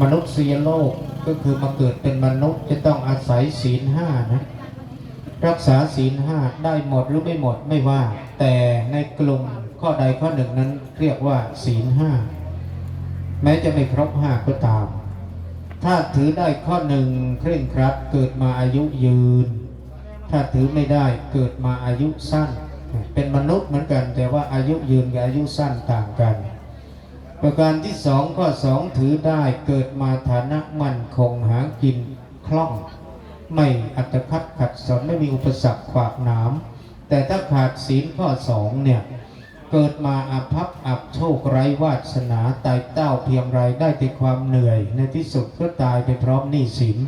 มนุษยโลกก็คือมาเกิดเป็นมนุษย์จะต้องอาศัยศีลห้านะรักษาศีลห้าได้หมดหรือไม่หมดไม่ว่า แต่ในกลุ่มข้อใดข้อหนึ่งนั้นเรียกว่า ศีลห้าแม้จะไม่ครบห้าก็ตาม ถ้าถือได้ข้อหนึ่งเคร่งครัดเกิดมาอายุยืน ถ้าถือไม่ได้เกิดมาอายุสั้น เป็นมนุษย์เหมือนกัน แต่ว่าอายุยืนกับอายุสั้นต่างกัน ประการที่สองข้อสองถือได้เกิดมาฐานะมั่นคงหากินคล่อง ไม่อัตคัดขัดสนไม่มีอุปสรรคขวากหนามแต่ถ้าขาดศีลข้อสองเนี่ยเกิดมาอาภัพอับโชคไร้วาสนาตายเต้าเพียงไรได้แต่ความเหนื่อย ในที่สุดก็ตายไปพร้อมหนี้สิน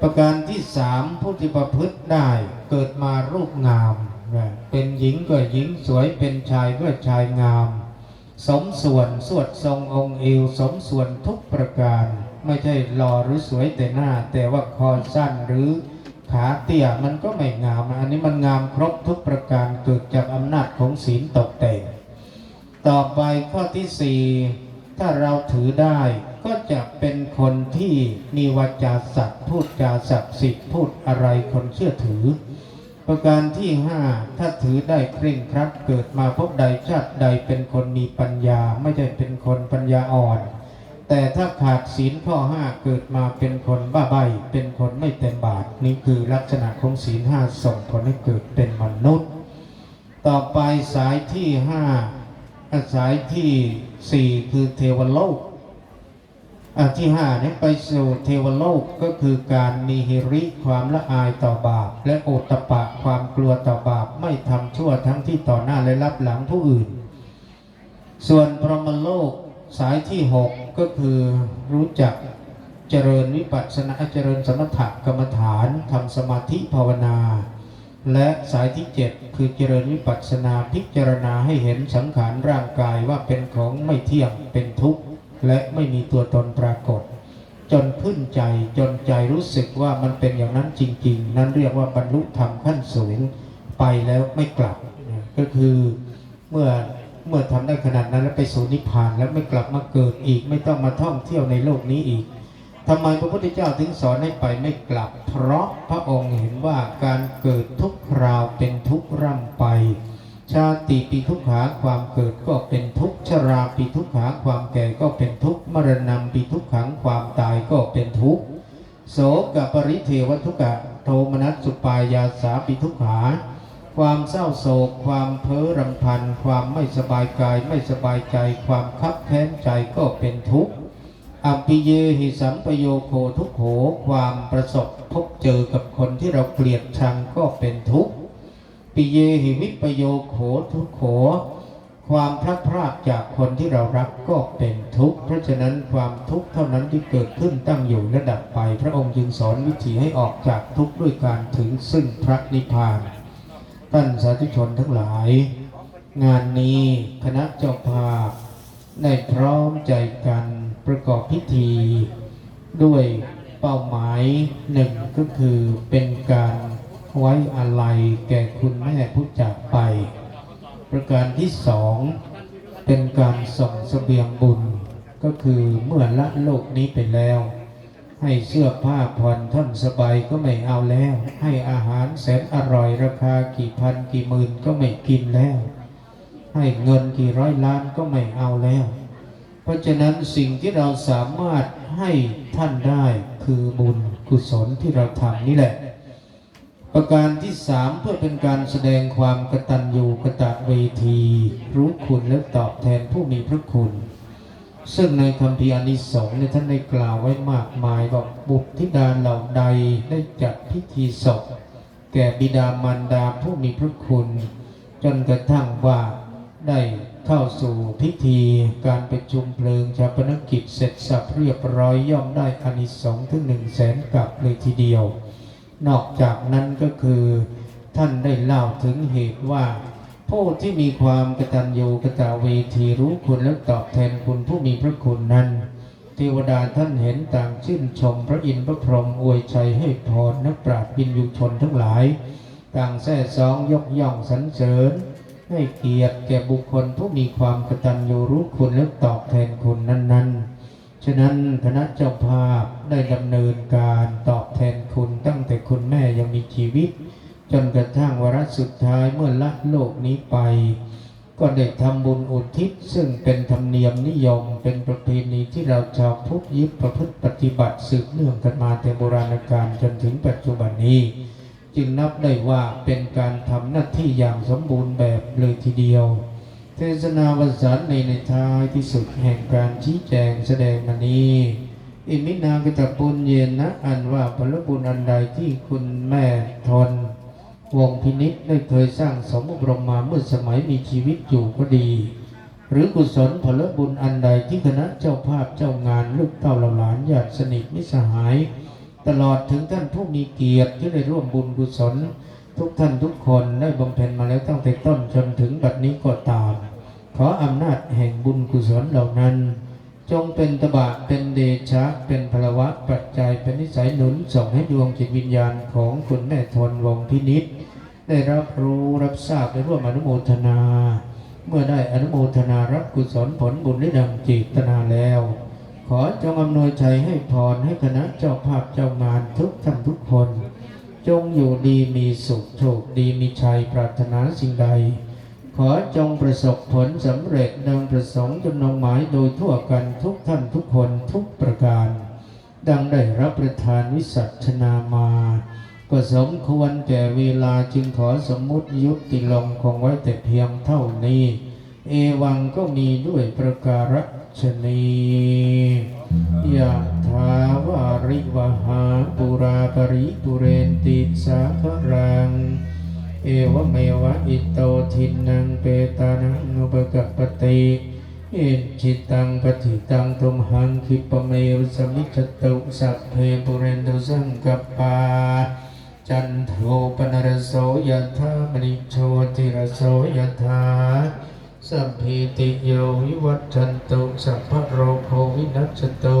ประการที่สามผู้ที่ประพฤติได้เกิดมารูปงามนะเป็นหญิงก็หญิงสวยเป็นชายก็ชายงาม สมส่วนสวดทรงองค์เอวสมส่วนทุกประการ ไม่ใช่หล่อหรือสวยแต่หน้า แต่ว่าคอสั้นหรือขาเตี้ยมันก็ไม่งาม อันนี้มันงามครบทุกประการเกิดจากอำนาจของศีลตกแต่งต่อไปข้อที่สี่ถ้าเราถือได้ก็จะเป็นคนที่มีวาจาสัตย์พูดจาศักดิ์สิทธิ์พูดอะไรคนเชื่อถือ ประการที่ห้าถ้าถือได้เคร่งครัดเกิดมาพบใดชาติใดเป็นคนมีปัญญาไม่ใช่เป็นคนปัญญาอ่อน แต่ถ้าขาดศีลข้อห้าเกิดมาเป็นคนบ้าใบเป็นคนไม่เต็มบาทนี่คือลักษณะของศีลห้าส่งผลให้เกิดเป็นมนุษย์ ต่อไปสายที่ห้าสายที่สี่คือเทวโลก ที่ห้านี้ไปสู่เทวโลกก็คือการมีฮิริความละอายต่อบาป และโอตตปะความกลัวต่อบาปไม่ทำชั่วทั้งที่ต่อหน้าและรับหลังผู้อื่น ส่วนพรหมโลกสายที่หกก็คือรู้จักเจริญวิปัสสนาเจริญสมถกรรมฐานทำสมาธิภาวนา และสายที่เจ็ดคือเจริญวิปัสสนาพิจารณาให้เห็นสังขารร่างกายว่าเป็นของไม่เที่ยงเป็นทุกข์ และไม่มีตัวตนปรากฏ จนขึ้นใจจนใจรู้สึกว่ามันเป็นอย่างนั้นจริง ๆ นั้นเรียกว่าบรรลุธรรมขั้นสูงไปแล้วไม่กลับก็คือเมื่อเมื่อทำได้ขนาดนั้นแล้วไปสู่นิพพานแล้วไม่กลับมาเกิดอีก ไม่ต้องมาท่องเที่ยวในโลกนี้อีกทำไมพระพุทธเจ้าถึงสอนให้ไปไม่กลับ เพราะพระองค์เห็นว่าการเกิดทุกคราวเป็นทุกร่ำไป ชาติปีทุกขาความเกิดก็เป็นทุกข์ชราปีทุกขาความแก่ก็เป็นทุกข์มรณะปีทุกขังความตายก็เป็นทุกข์โสกปริเทวทุกขะโทมนัสสุปายาสาปีทุกขา ความเศร้าโศก ความเพ้อรำพัน ความไม่สบายกายไม่สบายใจ ความคับแค้นใจก็เป็นทุกข์อัปปิเยหิสัมปโยโคทุกโขความประสบพบเจอกับคนที่เราเกลียดชังก็เป็นทุกข์ ปิเยหิวิปโยโขทุกโข ความพลัดพรากจากคนที่เรารักก็เป็นทุกข์ เพราะฉะนั้นความทุกข์เท่านั้นที่เกิดขึ้นตั้งอยู่และดับไป พระองค์จึงสอนวิธีให้ออกจากทุกข์ด้วยการถึงซึ่งพระนิพพานท่านสาธุชนทั้งหลาย งานนี้คณะเจ้าภาพได้พร้อมใจกันประกอบพิธี ด้วยเป้าหมายหนึ่งก็คือเป็นการ ไว้อาลัยแก่คุณแม่ผู้จากไป ประการที่สองเป็นการส่งเสบียงบุญ ก็คือเมื่อละโลกนี้ไปแล้ว ให้เสื้อผ้าผ่อนท่อนสบายก็ไม่เอาแล้ว ให้อาหารแสนอร่อยราคากี่พันกี่หมื่นก็ไม่กินแล้ว ให้เงินกี่ร้อยล้านก็ไม่เอาแล้ว เพราะฉะนั้นสิ่งที่เราสามารถให้ท่านได้คือบุญกุศลที่เราทำนี่แหละ ประการที่สามเพื่อเป็นการแสดงความกตัญญูกตเวที รู้คุณและตอบแทนผู้มีพระคุณ ซึ่งในคำพีอานิสงส์เนี่ยท่านได้กล่าวไว้มากมายว่าบุตรธิดาเหล่าใดได้จัดพิธีศพแก่บิดามารดาผู้มีพระคุณ จนกระทั่งว่าได้เข้าสู่พิธีการประชุมเพลิงชาปนกิจเสร็จสับเรียบร้อยย่อมได้อานิสงส์ถึงหนึ่งแสนกับเลยทีเดียว นอกจากนั้นก็คือท่านได้เล่าถึงเหตุว่า ผู้ที่มีความกตัญญูกตเวทีรู้คุณและตอบแทนคุณผู้มีพระคุณนั้น เทวดาท่านเห็นต่างชื่นชมพระอินทร์พระพรหมอวยชัยให้พรนักปราชญ์วินยูชนทั้งหลาย ต่างแท้สองยกย่องสรรเสริญ ให้เกียรติแก่บุคคลผู้มีความกตัญญูรู้คุณและตอบแทนคุณนั้นๆ ฉะนั้นคณะเจ้าภาพได้ดำเนินการตอบแทนคุณตั้งแต่คุณแม่ยังมีชีวิต จนกระทั่งวาระสุดท้ายเมื่อละโลกนี้ไป ก็ได้ทำบุญอุทิศซึ่งเป็นธรรมเนียมนิยมเป็นประเพณีที่เราชาวพุทธยึดประพฤติปฏิบัติสืบเนื่องกันมาแต่โบราณกาลจนถึงปัจจุบันนี้ จึงนับได้ว่าเป็นการทำหน้าที่อย่างสมบูรณ์แบบเลยทีเดียว เทศนาวสารในในท้ายที่สุดแห่งการชี้แจงแสดงมานี้ อิมินากตะปุญเยนนะอันว่าผลบุญอันใดที่คุณแม่ทน วงพินิษได้เคยสร้างสมบรมมาเมื่อสมัยมีชีวิตอยู่ก็ดี หรือกุศลผลบุญอันใดที่คณะเจ้าภาพเจ้างานลูกเต้าเหล่าหลานญาติสนิทมิสหาย ตลอดถึงท่านผู้มีเกียรติที่ได้ร่วมบุญกุศล ทุกท่านทุกคนได้บำเพ็ญมาแล้วตั้งแต่ต้นจนถึงบัดนี้ก็ตาม ออำนาจแห่งบุญกุศลเหล่านั้น จงเป็นตบะเป็นเดชะ เป็นพลวะปัจจัยเป็นนิสัยหนุนส่งให้ดวงจิตวิญญาณของคุณแม่ทนวงพินิษได้รับรู้รับทราบและร่วมอนุโมทนา เมื่อได้อนุโมทนารับกุศลผลบุญได้ดังจิตนาแล้ว ขอจงอำนวยใจให้พรให้คณะเจ้าภาพเจ้างานทุกท่านทุกคน จงอยู่ดีมีสุขโชคดีมีชัยปรารถนาสิ่งใด ขอจงประสบผลสำเร็จดังประสงค์จำนงหมายโดยทั่วกันทุกท่านทุกคนทุกประการ ดังได้รับประทานวิสัชนามาก็สมควรแก่เวลาจึงขอสมมุติยุติลงคงไว้แต่เพียงเท่านี้ เอวังก็มีด้วยประการฉนียะถาวาริวหาปุราปริปุเรนติสาครัง เอวเมวะอิโตทินังเปตานังอุปกัปปติเอจิตังปฏิตังตุมหังคิปเมวสมิจตุสัพเพปุเรนตุสังกัปปาจันโทปนรโสยธามณิโชติรโสยธาสัพพิติโยวิวัตชันตุสัพพะโรโควินัสตุ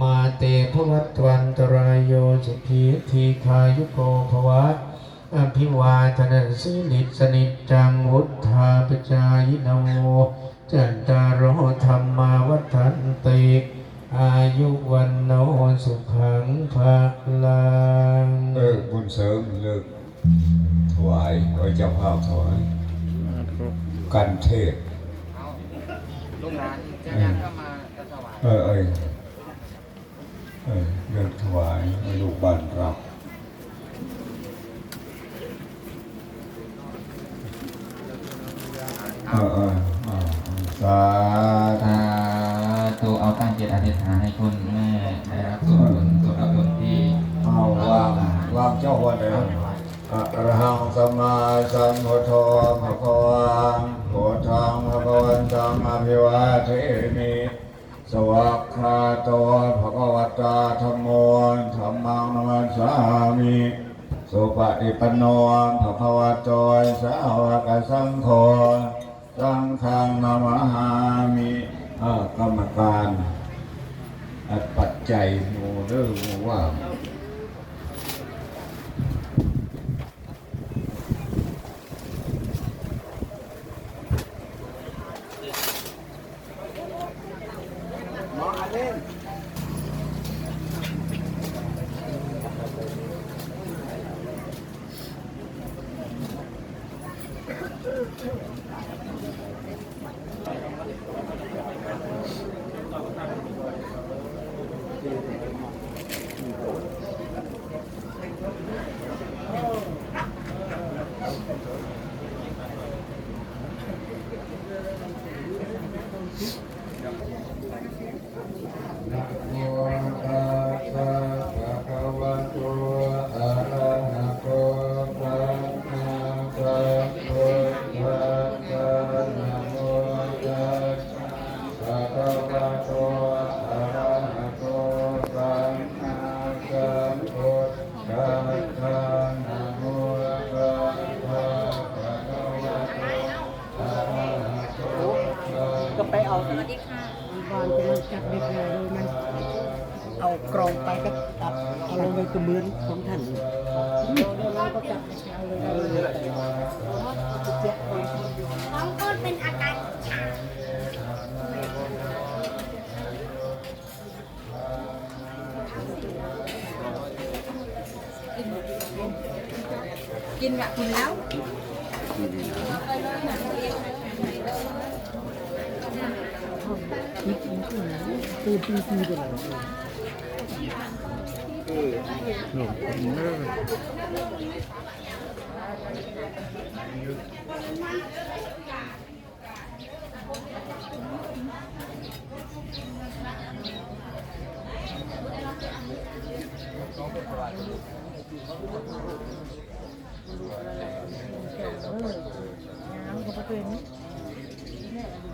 มาเตภวัตวันตรายโยสุขีทีคายุโกภวะ อภิวาทนาสิลิสนิจจังวุฒาปจายโนจันตารโหธรรมาวัฏันติอายุวันโนสุขังภาลังเลิกบุญเสริมเลิกถวายไว้เจ้าภาพถวายกันเทศลูกหลานจะงานเข้ามาจะถวายเออเอยเออเลิกถวายให้ลูกบ้านรับเออเออเออ สาธุสาธุเอาตั้งจิตอธิษฐานให้คุณแม่ได้รับส่วนบุญส่วนบุญที่เอาวางวางเจ้าหัวเดิมอะระหังสัมมาสัมพุทโธภะคะวังโพธังภะคะวันตังอภิวาเทมิสวัสคาโตภะคะวตาธรรมโมธัมมังนัมสสามิสุปฏิปันโนภะคะวะโตสาวกสังโฆ สังฆังนามามิกรรมการอัปัจจัยโมเดอร์โมว่า เขาสวัสดีค่ะบอลจะมันจับเด็กเลยมันเอากรองไปก็ตับอาลงไปกระเหมือนของท่านเราก็จับเอาเลยน้องต้นเป็นอาการกินกับคุณแล้ว ตีตีตีไปเล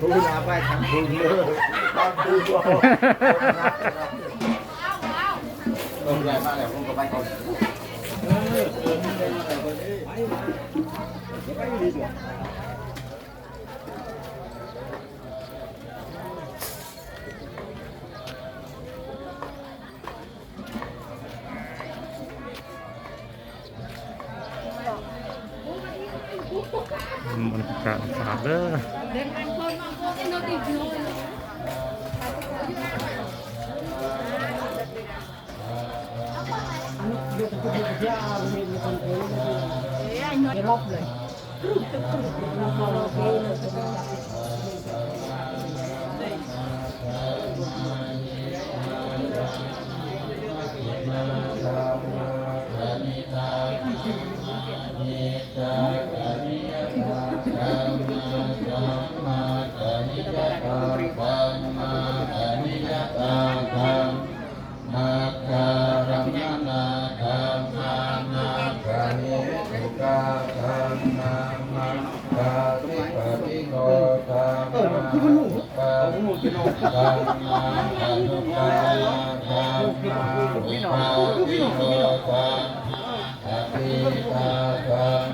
ทุกนาไปทำทุ มากเลยผมก็ไปก่อน มันกาศฝาดเด้อ เดี๋ยวจะไปที่อาร์มีค ปาธรรมาอนุปาธรรมาอุปาทิโนธรรมอภิ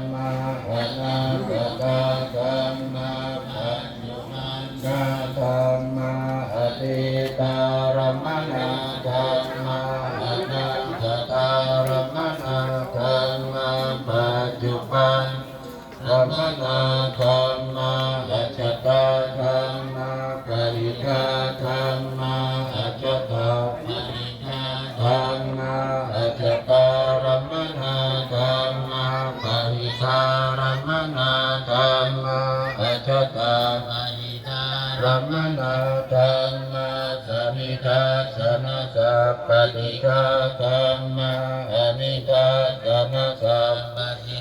มาอัจจตาปริฆาธรรมาอัจจตารมนาธรรมาปริฆารมนาธรรมาอัจจตาปริฆารมนาธรรมาสมิทาสนะสัพปติฆาธรรมาอนิทาสนะสัพปติ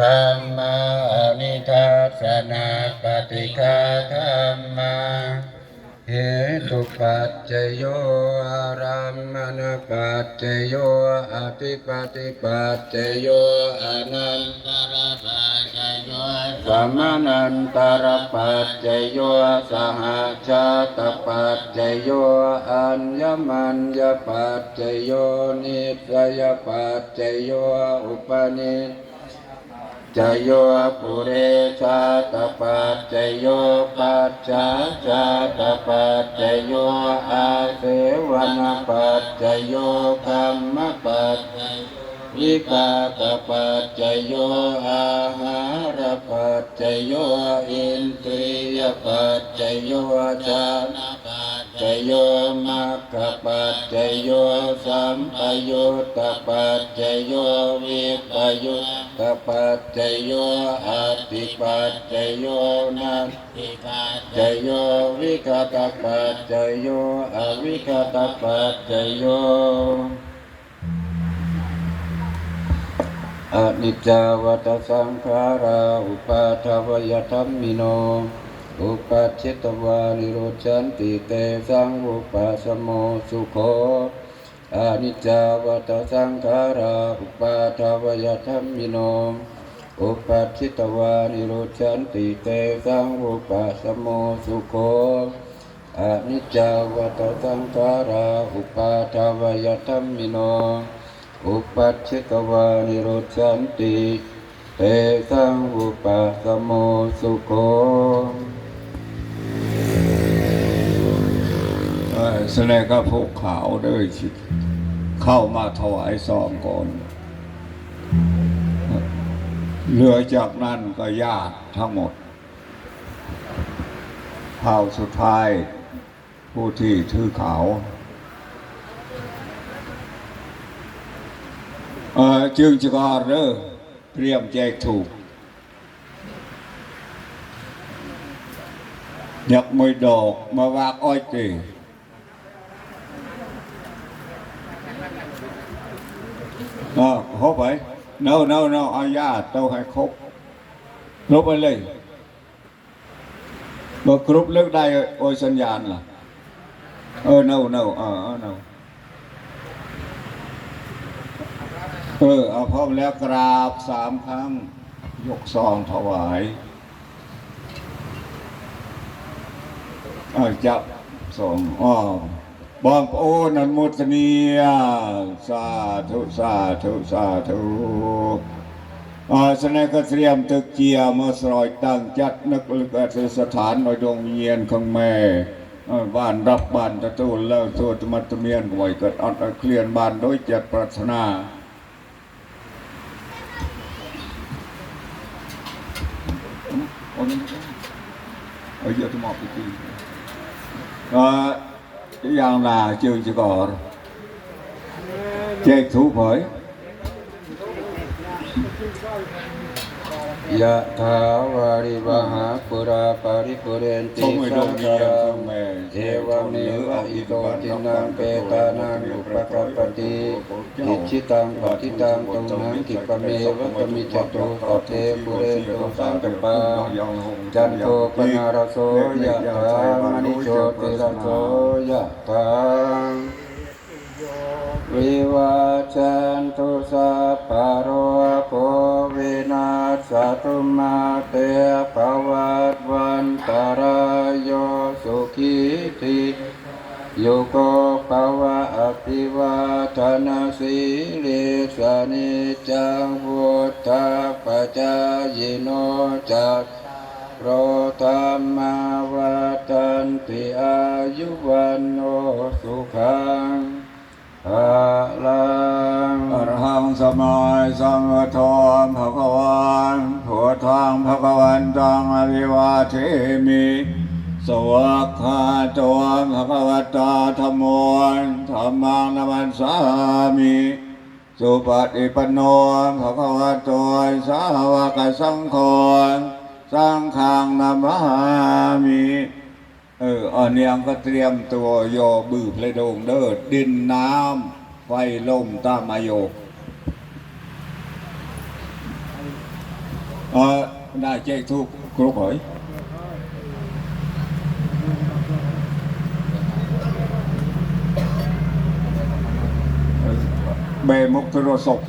ธรรมาอนิทัสนาปฏิฆาธรรม ตุปัจเจโยอารัมมณปัจเจโยอภิปฏิปัจเจโยอนันตรปัจเจโยสัมมานันตรปัจเจโยสหชาตปัจเจโยอัญญมัญญปัจเจโยนิสยปัจเจโยอุปนิส จโยปุเรชาตปัจจโยปัจจาชาตปัจจโยอาเสวนปัจจโยธรรมปัจจโยวิกาตปัจจโยอาหารปัจจโยอินทรียปัจจโยจานะ จจโยมัคคปัจจโยสัมปยุตตปัจจโยวิปยุตตปัจจโยอติปัจจโยนัตติปัจจโยวิกตปัจจโยอวิกตปัจจโยอนิจจาวัตสังขาราอุปาทวยธรรมิโน อุปัชชิตวานิโรธชันติเตสังอุปัสโมสุโขอนิจจาวัตสังขาราอุปาทวยธรรมิโนอุปัชชิตวานิโรธชันติเตสังอุปัสโมสุโขอนิจจาวัตสังขาราอุปาทวยธรรมิโนอุปัชชิตวานิโรธชันติเตสังอุปัสโมสุโข แสดงก็พกขาวด้วยสิเข้ามาถวายซองก่อนเหลือจากนั้นก็ญาติทั้งหมดเผ่าสุดท้าย ผู้ที่ถือขาวจึงจะกอเด้อเตรียมแจกถูกยากไม่ดอกมาวากอ้อยตี อ่าครบไปเนาเนาเนาอาญาติเต้าให้ครบครบไปเลยบอกครบเลิกได้โอยสัญญาณล่ะเออเนาเนาเออเออเนาเออเอาพร้อมแล้วกราบสามครั้ง ยกซองถวายเอาจับสองอ้อ บองโอ้นันมุตเนียสาธุสาธุสาธุอาสนะก็เตรียมตึกเกียมาสรอยตั้งจัดนึกลึกอธิสถานในดวงเยียนของแม่บ้านรับบ้านตะตูนแล้วตัวตมัตเมียนไหวเกิดอัดเคลียนบ้านโดยจัดปรารถนา ở giờ យ៉ាងណាជើងចករជែកធូបហើយ ยะถาวาริวหาปุราปาริปุเรนติสังขารังเอวเมวะอิโตตินังเปตานังอุปกัปปติอิชิตังปฏิตังตุงนังกิปะเมวะตมิจตุปะเทปุเรนตุสังกปาจันโทปนารโสยะถามณิโชติระโสยะถา วิวาจันตุสัพพะโรโควินาศตุมาเตภวัตวันตรายโยสุขีติโยโกภวะอภิวาทนาสีลิสานิจังวุฒาปจายโนจักโรธรรมาวัฏันติอายุวันโนสุขัง อะลังอรหังสมมาสัมพุทโธภะควันพุทธังภะควันตังอภิวาเทมิสวากขาโตภะคะวตาธัมโมธัมมังนัมสามิสุปฏิปันโนภะควะโตสาวกสังโฆสังฆังนามามิ เอออันนี้อังก็เตรียมตัวโยบือเพลดงเด้อดินน้ำไฟลมตามมาโยเออได้แจ้งทุกครบเหรอเบมุกโทรศพ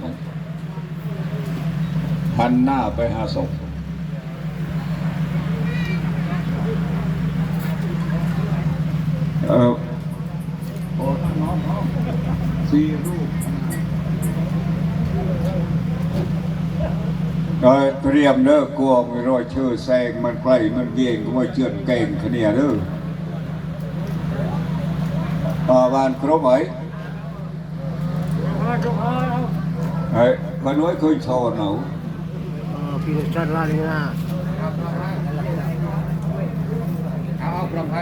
หันหน้าไปหาศพ เออโอ้น้องน้องสี่รูปเออเตรียมเด้อกลัวไม่รอยชื่อแซงมันใกล้มันเก่งก็ไม่เจือนเก่งขะเนียเด้อต่อบ้านครบไหมเฮ้ยคนน้อยเคยโชว์หนูพี่จัดลาลีนาเอฝ่า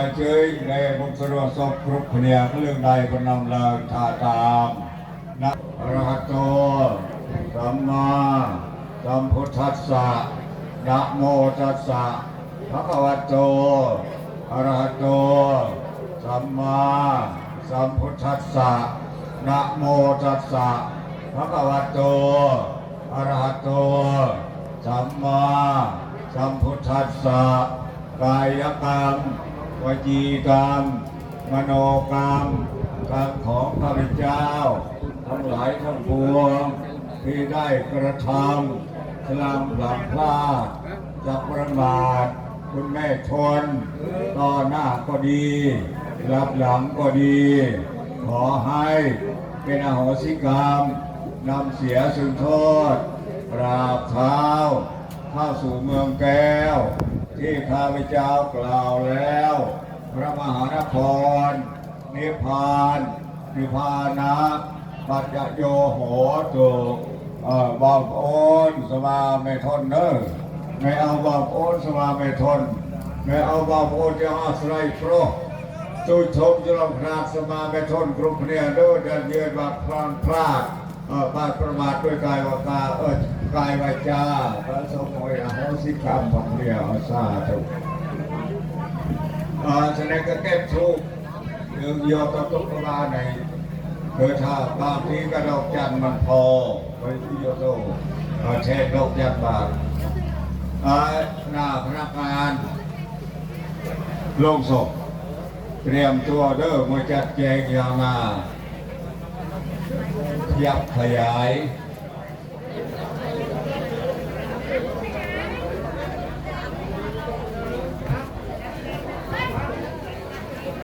ยเจยในบุญสะดวศพกรุปเนียเรื่องใดก็นำเลิงทาตามนะอรหัตโตสัมมาสัมพุทธัสสะนะโมตัสสะภะคะวะโตอะระหะโตสัมมาสัมพุทธัสสะนะโมตัสสะภะคะวะโตอะระหะโตสัมมาสัมพุทธัสสะกายกรรม วจีกรรม มโนกรรมกรรมของข้าพเจ้า ทั้งหลายทั้งปวงที่ได้กระทำสลามหลังพลาดจากประมาทคุณแม่ชนต่อหน้าก็ดีรับหลังก็ดี ขอให้เป็นอโหสิกรรมนำเสียสึงโทษกราบเท้าเข้าสู่เมืองแก้ว ที่ข้าพเจ้ากล่าวแล้ว พระมหานคร นิพพาน นิพพานะปัจจโยโหตุเอ่อบโอนสมาไม่ทนเนอไม่เอาบอกโอนสมาไม่ทนไม่เอาบอกโอนจะอาศัยโปรตุชมจลพราสมาไม่ทนกรุปเนี่ยเด้อเดินเยือนว่าพลาดพลาดบาดประมาทด้วยกายวาจาเออ กายวาจาพระสงฆ์โอยอโหสิกรรมของเดียวสาธุอ่อแสดงก็เก็บทุกข์เรื่งเดียวกับตุกบาในเกิดถ้าบางทีก็ดอกจันมันพอไปที่โยโตเอ่อเทศดอกจันบาทเอ่อหน้าพนักงานลงศพเตรียมตัวเด้อมาจัดแจงยามาขยับขยาย